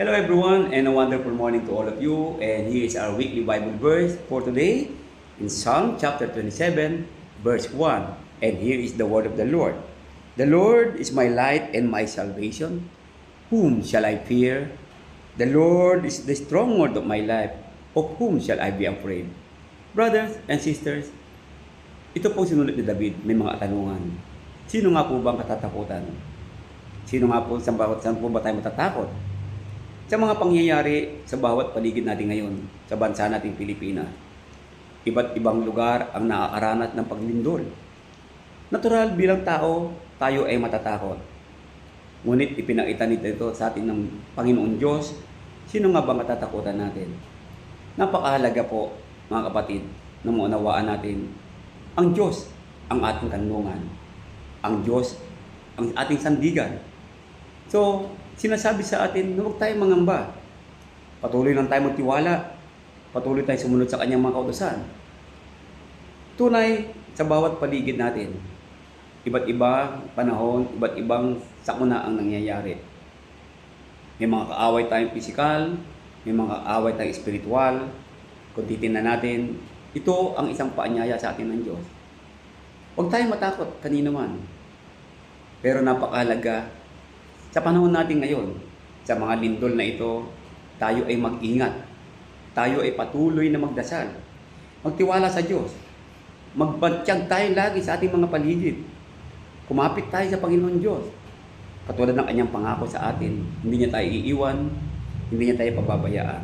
Hello everyone and a wonderful morning to all of you. And here is our weekly Bible verse for today in Psalm chapter 27 verse 1. And here is the word of the Lord. The Lord is my light and my salvation. Whom shall I fear? The Lord is the stronghold of my life. Of whom shall I be afraid? Brothers and sisters, ito po sinulat ni David, may mga tanungan. Sino nga po ba ang katatakutan? Sino nga po, sa bawat saan po ba tayo matatakot? Sa mga pangyayari sa bawat paligid natin ngayon, sa bansa nating Pilipinas, iba't ibang lugar ang naaaranat ng paglindol. Natural bilang tao, tayo ay matatakot. Ngunit ipinakita nito ito sa atin ng Panginoon Diyos, sino nga ba matatakutan natin? Napakahalaga po, mga kapatid, na maunawaan natin ang Diyos ang ating kanlungan. Ang Diyos ang ating sandigan. So, sinasabi sa atin na huwag tayong mangamba. Patuloy lang tayo magtiwala. Patuloy tayo sumunod sa kanyang mga kautosan. Tunay sa bawat paligid natin. Iba't ibang panahon, iba't ibang sakuna ang nangyayari. May mga kaaway tayong pisikal, may mga kaaway tayong espiritual. Kung titingnan natin, ito ang isang paanyaya sa atin ng Diyos. Huwag tayong matakot kanino man. Pero napakahalaga sa panahon natin ngayon, sa mga lindol na ito, tayo ay mag-ingat. Tayo ay patuloy na magdasal. Magtiwala sa Diyos. Magbantyag tayo lagi sa ating mga paligid. Kumapit tayo sa Panginoon Diyos. Katulad ng kanyang pangako sa atin, hindi niya tayo iiwan, hindi niya tayo pababayaan.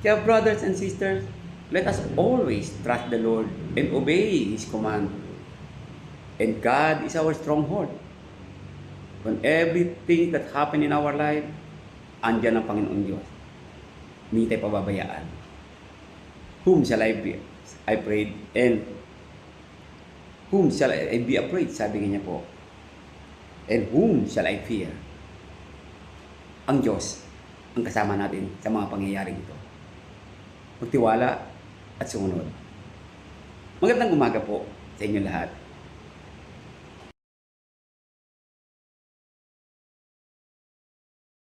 Kaya brothers and sisters, let us always trust the Lord and obey His command. And God is our stronghold. When everything that happen in our life, andyan ang Panginoon Diyos. Hindi tayo pababayaan. Whom shall I be? I prayed. And whom shall I be afraid? Sabi niya po. And whom shall I fear? Ang Diyos ang kasama natin sa mga pangyayaring ito. Magtiwala at sumunod. Magandang umaga po sa inyo lahat.